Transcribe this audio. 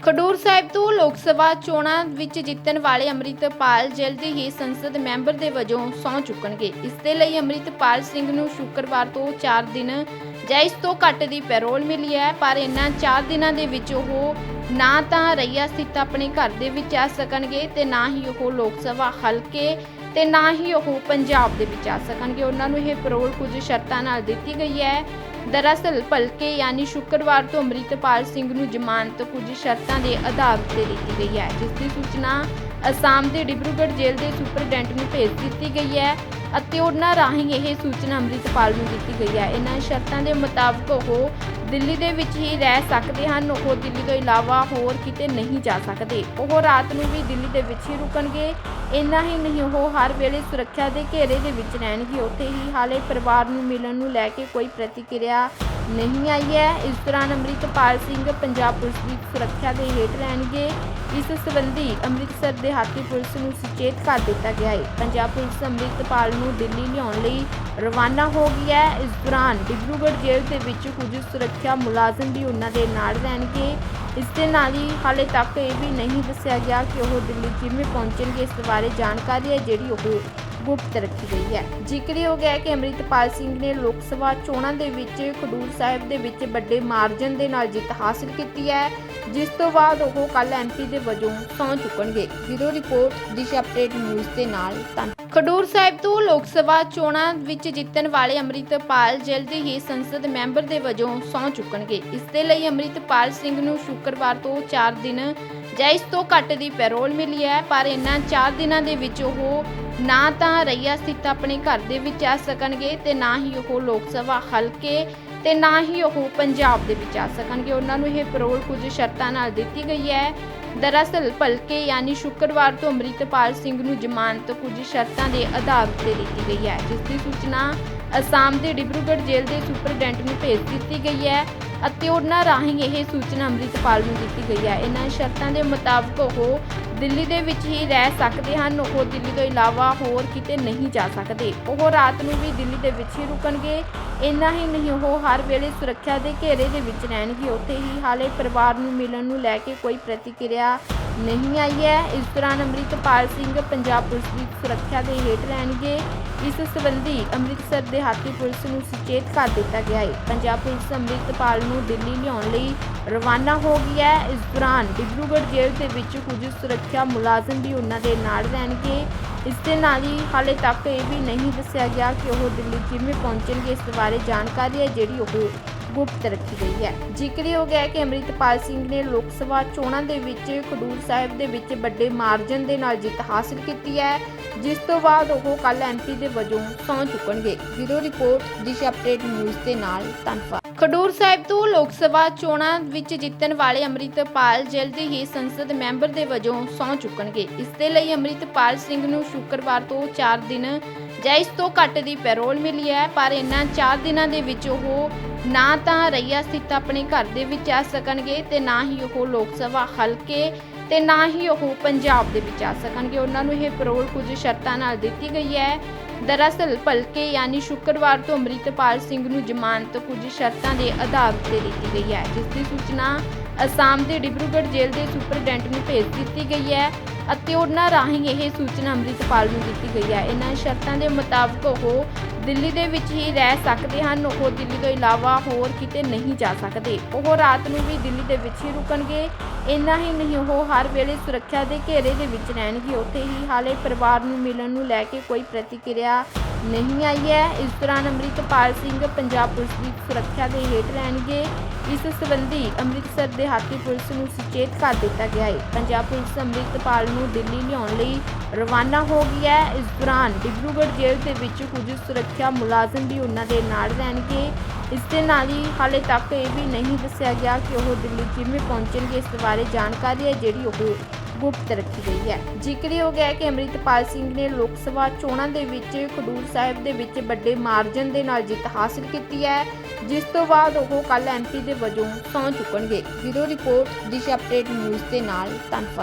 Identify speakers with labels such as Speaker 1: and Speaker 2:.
Speaker 1: ਖਡੂਰ ਸਾਹਿਬ ਤੋਂ ਲੋਕ ਸਭਾ ਚੋਣਾਂ ਵਿੱਚ ਜਿੱਤਣ ਵਾਲੇ ਅੰਮ੍ਰਿਤਪਾਲ ਜਲਦੀ ਹੀ ਸੰਸਦ ਮੈਂਬਰ ਦੇ ਵਜੋਂ ਸਹੁੰ ਚੁੱਕਣਗੇ। ਇਸ ਦੇ ਲਈ ਅੰਮ੍ਰਿਤਪਾਲ ਸਿੰਘ ਨੂੰ ਸ਼ੁੱਕਰਵਾਰ ਤੋਂ 4 ਦਿਨ ਜਾਂ ਇਸ ਤੋਂ ਘੱਟ ਦੀ ਪੈਰੋਲ ਮਿਲੀ ਹੈ, ਪਰ ਇਹਨਾਂ 4 ਦਿਨਾਂ ਦੇ ਵਿੱਚ ਉਹ ਨਾ ਤਾਂ ਰਈਆ ਸਥਿਤ ਆਪਣੇ ਘਰ ਦੇ ਵਿੱਚ ਆ ਸਕਣਗੇ ਤੇ ਨਾ ਹੀ ਉਹ ਲੋਕ ਸਭਾ ਹਲਕੇ ਤੇ ਨਾ ਹੀ ਉਹ ਪੰਜਾਬ ਦੇ ਵਿੱਚ ਆ ਸਕਣਗੇ। ਉਹਨਾਂ ਨੂੰ ਇਹ ਪਰੋਲ ਕੁਝ ਸ਼ਰਤਾਂ ਨਾਲ ਦਿੱਤੀ ਗਈ ਹੈ। ਦਰਅਸਲ ਭਲਕੇ ਯਾਨੀ ਸ਼ੁੱਕਰਵਾਰ ਤੋਂ ਅੰਮ੍ਰਿਤਪਾਲ ਸਿੰਘ ਨੂੰ ਜ਼ਮਾਨਤ ਕੁਝ ਸ਼ਰਤਾਂ ਦੇ ਆਧਾਰ ਉੱਤੇ ਦਿੱਤੀ ਗਈ ਹੈ। ਜਿਸ ਦੀ ਸੂਚਨਾ ਅਸਾਮ ਦੇ ਡਿਬਰੂਗੜ੍ਹ ਜੇਲ੍ਹ ਦੇ ਸੁਪਰਡੈਂਟ ਨੂੰ ਭੇਜ ਦਿੱਤੀ ਗਈ ਹੈ। ਅਤੇ ਉਹਨਾਂ ਰਾਹੀਂ ਇਹ ਸੂਚਨਾ ਅੰਮ੍ਰਿਤਪਾਲ ਨੂੰ ਦਿੱਤੀ ਗਈ ਹੈ। ਇਹਨਾਂ ਸ਼ਰਤਾਂ ਦੇ ਮੁਤਾਬਕ ਉਹ ਦਿੱਲੀ ਦੇ ਵਿੱਚ ਹੀ ਰਹਿ ਸਕਦੇ ਹਨ। ਉਹ ਦਿੱਲੀ ਤੋਂ ਇਲਾਵਾ ਹੋਰ ਕਿਤੇ ਨਹੀਂ ਜਾ ਸਕਦੇ। ਉਹ ਰਾਤ ਨੂੰ ਵੀ ਦਿੱਲੀ ਦੇ ਵਿੱਚ ਹੀ ਰੁਕਣਗੇ। ਇੰਨਾ ਹੀ ਨਹੀਂ, ਉਹ ਹਰ ਵੇਲੇ ਸੁਰੱਖਿਆ ਦੇ ਘੇਰੇ ਦੇ ਵਿੱਚ ਰਹਿਣਗੇ। ਉੱਥੇ ਹੀ ਹਾਲੇ ਪਰਿਵਾਰ ਨੂੰ ਮਿਲਣ ਨੂੰ ਲੈ ਕੇ ਕੋਈ ਪ੍ਰਤੀਕਿਰਿਆ ਨਹੀਂ ਆਈ ਹੈ। ਇਸ ਦੌਰਾਨ ਅੰਮ੍ਰਿਤਪਾਲ ਸਿੰਘ, ਪੰਜਾਬ ਪੁਲਿਸ ਦੀ ਸੁਰੱਖਿਆ ਦੇ ਹੇਠ ਰਹਿਣਗੇ। ਇਸ ਸਬੰਧੀ ਅੰਮ੍ਰਿਤਸਰ ਦੇ ਹਾਤੀ ਪੁਲਿਸ ਨੂੰ ਸੁਚੇਤ ਕਰ ਦਿੱਤਾ ਗਿਆ ਹੈ। ਪੰਜਾਬ ਪੁਲਿਸ ਅੰਮ੍ਰਿਤਪਾਲ ਨੂੰ ਦਿੱਲੀ ਲਿਆਉਣ ਲਈ ਰਵਾਨਾ ਹੋ ਗਈ ਹੈ। ਇਸ ਦੌਰਾਨ ਡਿਬਰੂਗੜ੍ਹ ਜੇਲ੍ਹ ਦੇ ਵਿੱਚ ਕੁਝ ਸੁਰੱਖਿਆ ਮੁਲਾਜ਼ਮ ਵੀ ਉਹਨਾਂ ਦੇ ਨਾਲ ਰਹਿਣਗੇ। ਇਸ ਦੇ ਨਾਲ ਹੀ ਹਾਲੇ ਤੱਕ ਇਹ ਵੀ ਨਹੀਂ ਦੱਸਿਆ ਗਿਆ ਕਿ ਉਹ ਦਿੱਲੀ ਕਿਵੇਂ ਪਹੁੰਚਣਗੇ, ਇਸ ਬਾਰੇ ਜਾਣਕਾਰੀ ਹੈ ਜਿਹੜੀ ਉਹ ਗੁਪਤ ਰੱਖੀ ਗਈ ਹੈ। ਜ਼ਿਕਰਯੋਗ ਹੈ ਕਿ ਅੰਮ੍ਰਿਤਪਾਲ ਸਿੰਘ ਨੇ ਲੋਕ ਸਭਾ ਚੋਣਾਂ ਦੇ ਵਿੱਚ ਖਡੂਰ ਸਾਹਿਬ ਦੇ ਵਿੱਚ ਵੱਡੇ ਮਾਰਜਨ ਦੇ ਨਾਲ ਜਿੱਤ ਹਾਸਲ ਕੀਤੀ ਹੈ, ਜਿਸ ਤੋਂ ਬਾਅਦ ਉਹ ਕੱਲ ਐਮਪੀ ਦੇ ਵਜੋਂ ਸਹੁੰ ਚੁੱਕਣਗੇ। Video report, Disha update news ਦੇ ਨਾਲ, ਧੰਨਵਾਦ। ਖਡੂਰ ਸਾਹਿਬ ਤੋਂ ਲੋਕ ਸਭਾ ਚੋਣਾਂ ਵਿੱਚ ਜਿੱਤਣ ਵਾਲੇ ਅੰਮ੍ਰਿਤਪਾਲ ਜਲਦੀ ਹੀ ਸੰਸਦ ਮੈਂਬਰ ਦੇ ਵਜੋਂ ਸਹੁੰ ਚੁੱਕਣਗੇ। ਇਸ ਦੇ ਲਈ ਅੰਮ੍ਰਿਤਪਾਲ ਸਿੰਘ ਨੂੰ ਸ਼ੁੱਕਰਵਾਰ ਤੋਂ 4 ਦਿਨ ਜਾਂ ਇਸ ਤੋਂ ਘੱਟ ਦੀ ਪੈਰੋਲ ਮਿਲੀ ਹੈ, ਪਰ ਇਹਨਾਂ 4 ਦਿਨਾਂ ਦੇ ਵਿੱਚ ਉਹ ਨਾ ਤਾਂ ਰਈਆ ਸਥਿਤ ਆਪਣੇ ਘਰ ਦੇ ਵਿੱਚ ਆ ਸਕਣਗੇ ਤੇ ਨਾ ਹੀ ਉਹ ਲੋਕ ਸਭਾ ਹਲਕੇ ਤੇ ਨਾ ਹੀ ਉਹ ਪੰਜਾਬ ਦੇ ਵਿੱਚ ਆ ਸਕਣਗੇ। ਉਹਨਾਂ ਨੂੰ ਇਹ ਪੈਰੋਲ ਕੁਝ ਸ਼ਰਤਾਂ ਨਾਲ ਦਿੱਤੀ ਗਈ ਹੈ। ਦਰਅਸਲ ਭਲਕੇ ਯਾਨੀ ਸ਼ੁੱਕਰਵਾਰ ਤੋਂ ਅੰਮ੍ਰਿਤਪਾਲ ਸਿੰਘ ਨੂੰ ਜ਼ਮਾਨਤ ਕੁਝ ਸ਼ਰਤਾਂ ਦੇ ਆਧਾਰ ਉੱਤੇ ਦਿੱਤੀ ਗਈ ਹੈ, ਜਿਸ ਦੀ ਸੂਚਨਾ ਅਸਾਮ ਦੇ ਡਿਬਰੂਗੜ੍ਹ ਜੇਲ੍ਹ ਦੇ ਸੁਪਰਡੈਂਟ ਨੂੰ ਭੇਜ ਦਿੱਤੀ ਗਈ ਹੈ ਅਤੇ ਉਹਨਾਂ ਰਾਹੀਂ ਇਹ ਸੂਚਨਾ ਅੰਮ੍ਰਿਤਪਾਲ ਨੂੰ ਦਿੱਤੀ ਗਈ ਹੈ। ਇਹਨਾਂ ਸ਼ਰਤਾਂ ਦੇ ਮੁਤਾਬਕ ਉਹ ਦਿੱਲੀ ਦੇ ਵਿੱਚ ਹੀ ਰਹਿ ਸਕਦੇ ਹਨ। ਉਹ ਦਿੱਲੀ ਤੋਂ ਇਲਾਵਾ ਹੋਰ ਕਿਤੇ ਨਹੀਂ ਜਾ ਸਕਦੇ। ਉਹ ਰਾਤ ਨੂੰ ਵੀ ਦਿੱਲੀ ਦੇ ਵਿੱਚ ਹੀ ਰੁਕਣਗੇ। ਇੰਨਾ ਹੀ ਨਹੀਂ, ਉਹ ਹਰ ਵੇਲੇ ਸੁਰੱਖਿਆ ਦੇ ਘੇਰੇ ਦੇ ਵਿੱਚ ਰਹਿਣਗੇ। ਉੱਥੇ ਹੀ ਹਾਲੇ ਪਰਿਵਾਰ ਨੂੰ ਮਿਲਣ ਨੂੰ ਲੈ ਕੇ ਕੋਈ ਪ੍ਰਤੀਕਿਰਿਆ ਨਹੀਂ ਆਈ ਹੈ। ਇਸ ਦੌਰਾਨ ਅੰਮ੍ਰਿਤਪਾਲ ਸਿੰਘ ਪੰਜਾਬ ਪੁਲਿਸ ਦੀ ਸੁਰੱਖਿਆ ਦੇ ਹੇਠ ਰਹਿਣਗੇ। ਇਸ ਸਬੰਧੀ ਅੰਮ੍ਰਿਤਸਰ ਦੇ ਹਾਕੀ ਪੁਲਿਸ ਨੂੰ ਸੁਚੇਤ ਕਰ ਦਿੱਤਾ ਗਿਆ ਹੈ। ਪੰਜਾਬ ਪੁਲਿਸ ਅੰਮ੍ਰਿਤਪਾਲ ਨੂੰ ਦਿੱਲੀ ਲਿਆਉਣ ਲਈ ਰਵਾਨਾ ਹੋ ਗਈ ਹੈ। ਇਸ ਦੌਰਾਨ ਡਿਬਰੂਗੜ੍ਹ ਜੇਲ੍ਹ ਦੇ ਵਿੱਚ ਕੁਝ ਸੁਰੱਖਿਆ ਮੁਲਾਜ਼ਮ ਵੀ ਉਹਨਾਂ ਦੇ ਨਾਲ ਰਹਿਣਗੇ। ਇਸ ਦੇ ਨਾਲ ਹੀ ਹਾਲੇ ਤੱਕ ਇਹ ਵੀ ਨਹੀਂ ਦੱਸਿਆ ਗਿਆ ਕਿ ਉਹ ਦਿੱਲੀ ਕਿਵੇਂ ਪਹੁੰਚਣਗੇ। ਇਸ ਬਾਰੇ ਜਾਣਕਾਰੀ ਹੈ ਜਿਹੜੀ ਉਹ ਗੁਪਤ ਰੱਖੀ ਗਈ ਹੈ। ਜ਼ਿਕਰਯੋਗ ਹੈ ਕਿ ਅੰਮ੍ਰਿਤਪਾਲ ਸਿੰਘ ਨੇ ਲੋਕ ਸਭਾ ਚੋਣਾਂ ਦੇ ਵਿੱਚ ਖਡੂਰ ਸਾਹਿਬ ਦੇ ਵਿੱਚ ਵੱਡੇ ਮਾਰਜਨ ਦੇ ਨਾਲ ਜਿੱਤ ਹਾਸਲ ਕੀਤੀ ਹੈ, ਜਿਸ ਤੋਂ ਬਾਅਦ ਉਹ ਕੱਲ ਐਮਪੀ ਦੇ ਵਜੋਂ ਸਹੁੰ ਚੁੱਕਣਗੇ। Video report, Disha update news ਦੇ ਨਾਲ ਧੰਨਵਾਦ। ਖਡੂਰ ਸਾਹਿਬ ਤੋਂ ਲੋਕ ਸਭਾ ਚੋਣਾਂ ਵਿੱਚ ਜਿੱਤਣ ਵਾਲੇ ਅੰਮ੍ਰਿਤਪਾਲ ਜਲਦੀ ਹੀ ਸੰਸਦ ਮੈਂਬਰ ਦੇ ਵਜੋਂ ਸਹੁੰ ਚੁੱਕਣਗੇ। ਇਸ ਦੇ ਲਈ ਅੰਮ੍ਰਿਤਪਾਲ ਸਿੰਘ ਨੂੰ ਸ਼ੁੱਕਰਵਾਰ ਤੋਂ 4 ਦਿਨ ਜਾਂ ਇਸ ਤੋਂ ਘੱਟ ਦੀ ਪੈਰੋਲ ਮਿਲੀ ਹੈ, ਪਰ ਇਹਨਾਂ 4 ਦਿਨਾਂ ਦੇ ਵਿੱਚ ਉਹ ਨਾ ਤਾਂ ਰਈਆ ਸਥਿਤ ਆਪਣੇ ਘਰ ਦੇ ਵਿੱਚ ਆ ਸਕਣਗੇ ਤੇ ਨਾ ਹੀ ਉਹ ਲੋਕ ਸਭਾ ਹਲਕੇ ਤੇ ਨਾ ਹੀ ਉਹ ਪੰਜਾਬ ਦੇ ਵਿੱਚ ਆ ਸਕਣਗੇ। ਉਹਨਾਂ ਨੂੰ ਇਹ ਪੈਰੋਲ ਕੁਝ ਸ਼ਰਤਾਂ ਨਾਲ ਦਿੱਤੀ ਗਈ ਹੈ। ਦਰਅਸਲ ਭਲਕੇ ਯਾਨੀ ਸ਼ੁੱਕਰਵਾਰ ਤੋਂ ਅੰਮ੍ਰਿਤਪਾਲ ਸਿੰਘ ਨੂੰ ਜ਼ਮਾਨਤ ਕੁਝ ਸ਼ਰਤਾਂ ਦੇ ਆਧਾਰ ਤੇ ਦਿੱਤੀ ਗਈ ਹੈ, ਜਿਸ ਦੀ ਸੂਚਨਾ ਅਸਾਮ ਦੇ ਡਿਬਰੂਗੜ੍ਹ ਜੇਲ੍ਹ ਦੇ ਸੁਪਰਡੈਂਟ ਨੂੰ ਭੇਜ ਦਿੱਤੀ ਗਈ ਹੈ ਅਤੇ ਉਹਨਾਂ ਰਾਹੀਂ ਇਹ ਸੂਚਨਾ ਅੰਮ੍ਰਿਤਪਾਲ ਨੂੰ ਦਿੱਤੀ ਗਈ ਹੈ। ਇਹਨਾਂ ਸ਼ਰਤਾਂ ਦੇ ਮੁਤਾਬਕ ਉਹ ਦਿੱਲੀ ਦੇ ਵਿੱਚ ਹੀ ਰਹਿ ਸਕਦੇ ਹਨ। ਉਹ ਦਿੱਲੀ ਤੋਂ ਇਲਾਵਾ ਹੋਰ ਕਿਤੇ ਨਹੀਂ ਜਾ ਸਕਦੇ। ਉਹ ਰਾਤ ਨੂੰ ਵੀ ਦਿੱਲੀ ਦੇ ਵਿੱਚ ਹੀ ਰੁਕਣਗੇ। ਇੰਨਾ ਹੀ ਨਹੀਂ, ਉਹ ਹਰ ਵੇਲੇ ਸੁਰੱਖਿਆ ਦੇ ਘੇਰੇ ਦੇ ਵਿੱਚ ਰਹਿਣਗੇ। ਉੱਥੇ ਹੀ ਹਾਲੇ ਪਰਿਵਾਰ ਨੂੰ ਮਿਲਣ ਨੂੰ ਲੈ ਕੇ ਕੋਈ ਪ੍ਰਤੀਕਿਰਿਆ ਨਹੀਂ ਆਈ ਹੈ। ਇਸ ਦੌਰਾਨ ਅੰਮ੍ਰਿਤਪਾਲ ਸਿੰਘ ਪੰਜਾਬ ਪੁਲਿਸ ਦੀ ਸੁਰੱਖਿਆ ਦੇ ਹੇਠ ਰਹਿਣਗੇ। ਇਸ ਸੰਬੰਧੀ ਅੰਮ੍ਰਿਤਸਰ ਦੇ ਹਾਤੀ ਪੁਲਿਸ ਨੂੰ ਸੁਚੇਤ ਕਰ ਦਿੱਤਾ ਗਿਆ ਹੈ। ਪੰਜਾਬ ਪੁਲਿਸ ਅੰਮ੍ਰਿਤਪਾਲ ਨੂੰ ਦਿੱਲੀ ਲਿਆਉਣ ਲਈ ਰਵਾਨਾ ਹੋ ਗਈ ਹੈ। ਇਸ ਦੌਰਾਨ ਡਿਬਰੂਗੜ੍ਹ ਜੇਲ੍ਹ ਦੇ ਵਿੱਚ ਕੁਝ ਸੁਰੱਖਿਆ ਮੁਲਾਜ਼ਮ ਵੀ ਉਹਨਾਂ ਦੇ ਨਾਲ ਰਹਿਣਗੇ। ਇਸ ਦੇ ਨਾਲ ਹੀ ਹਾਲੇ ਤੱਕ ਇਹ ਵੀ ਨਹੀਂ ਦੱਸਿਆ ਗਿਆ ਕਿ ਉਹ ਦਿੱਲੀ ਕਿਵੇਂ ਪਹੁੰਚਣਗੇ। ਇਸ ਬਾਰੇ ਜਾਣਕਾਰੀ ਹੈ ਜਿਹੜੀ ਉਹ ਗੁਪਤ ਰੱਖੀ ਗਈ ਹੈ। ਜ਼ਿਕਰਯੋਗ ਹੈ ਕਿ ਅੰਮ੍ਰਿਤਪਾਲ ਸਿੰਘ ਨੇ ਲੋਕ ਸਭਾ ਚੋਣਾਂ ਦੇ ਵਿੱਚ ਖਡੂਰ ਸਾਹਿਬ ਦੇ ਵਿੱਚ ਵੱਡੇ ਮਾਰਜਨ ਦੇ ਨਾਲ ਜਿੱਤ ਹਾਸਲ ਕੀਤੀ ਹੈ, ਜਿਸ ਤੋਂ ਬਾਅਦ ਉਹ ਕੱਲ ਐਮਪੀ ਦੇ ਵਜੋਂ ਸਹੁੰ ਚੁੱਕਣਗੇ। Video report, Disha update news ਦੇ ਨਾਲ ਧੰਨਵਾਦ।